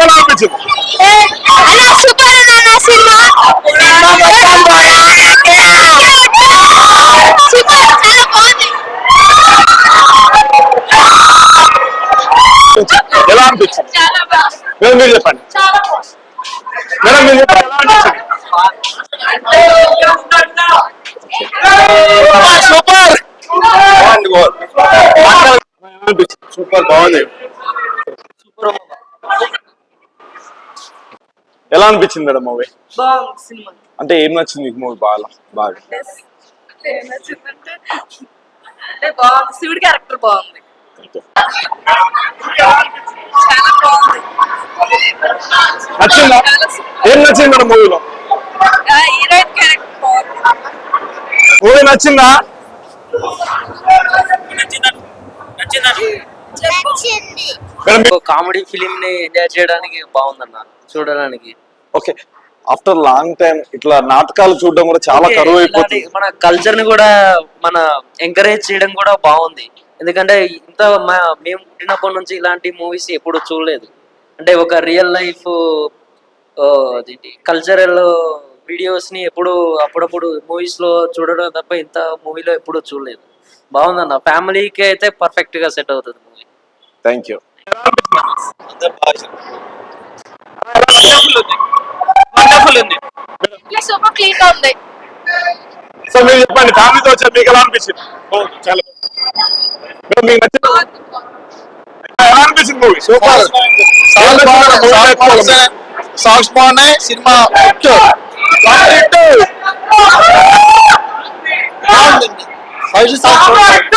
ఎలా అనిపించింది ఎలా అనిపించింది మేడం మీరు చెప్పండి మేడం మీరు చెప్పండి ఎలా అనిపించింది సూపర్ బాగుంది. ఎలా అనిపించింది మేడం మూవీ? బాగుంది సినిమా. అంటే ఏం నచ్చింది మీకు మూవీ బాగా? బాగా. శివుడి క్యారెక్టర్ బాగుంది. నచ్చిందా. ఏం నచ్చింది మేడం మూవీలో? ఆ హీరోయిన్ క్యారెక్టర్ బాగుంది. మూవీ నచ్చిందా? మేడం కామెడీ ఫిలిం ని ఎంజాయ్ చేయడానికి బాగుందన్న చూడడానికి. ఓకే. ఆఫ్టర్ లాంగ్ టైం ఇట్లా నాటకాలు చూడడం కూడా చాలా కరువు అయిపోతుంది. మన కల్చర్ని కూడా మన ఎంకరేజ్ చేయడం కూడా బాగుంది. ఎందుకంటే ఇంత మా- మేము పుట్టినప్పటి నుంచి ఇలాంటి మూవీస్ ఎప్పుడు చూడలేదు. అంటే ఒక రియల్ లైఫ్ కల్చరల్ వీడియోస్ని ఎప్పుడు అప్పుడప్పుడు మూవీస్లో చూడడం తప్ప ఇంత మూవీలో ఎప్పుడు చూడలేదు. బాగుందన్న. ఫ్యామిలీకి అయితే పర్ఫెక్ట్గా సెట్ అవుతుంది మూవీ థ్యాంక్ యూ వండర్ఫుల్ ఉంది ప్లస్ సూపర్ క్లీన్గా ఉంది సో మీరు చెప్పండి ఫ్యామిలీతో వచ్చారు మీకు ఎలా అనిపించింది? చాలా. మీకు నచ్చింది? ఎలా అనిపించింది మూవీ? సూపర్ సాంగ్స్ బాగున్నాయి సినిమా ఫైవ్ సాంగ్స్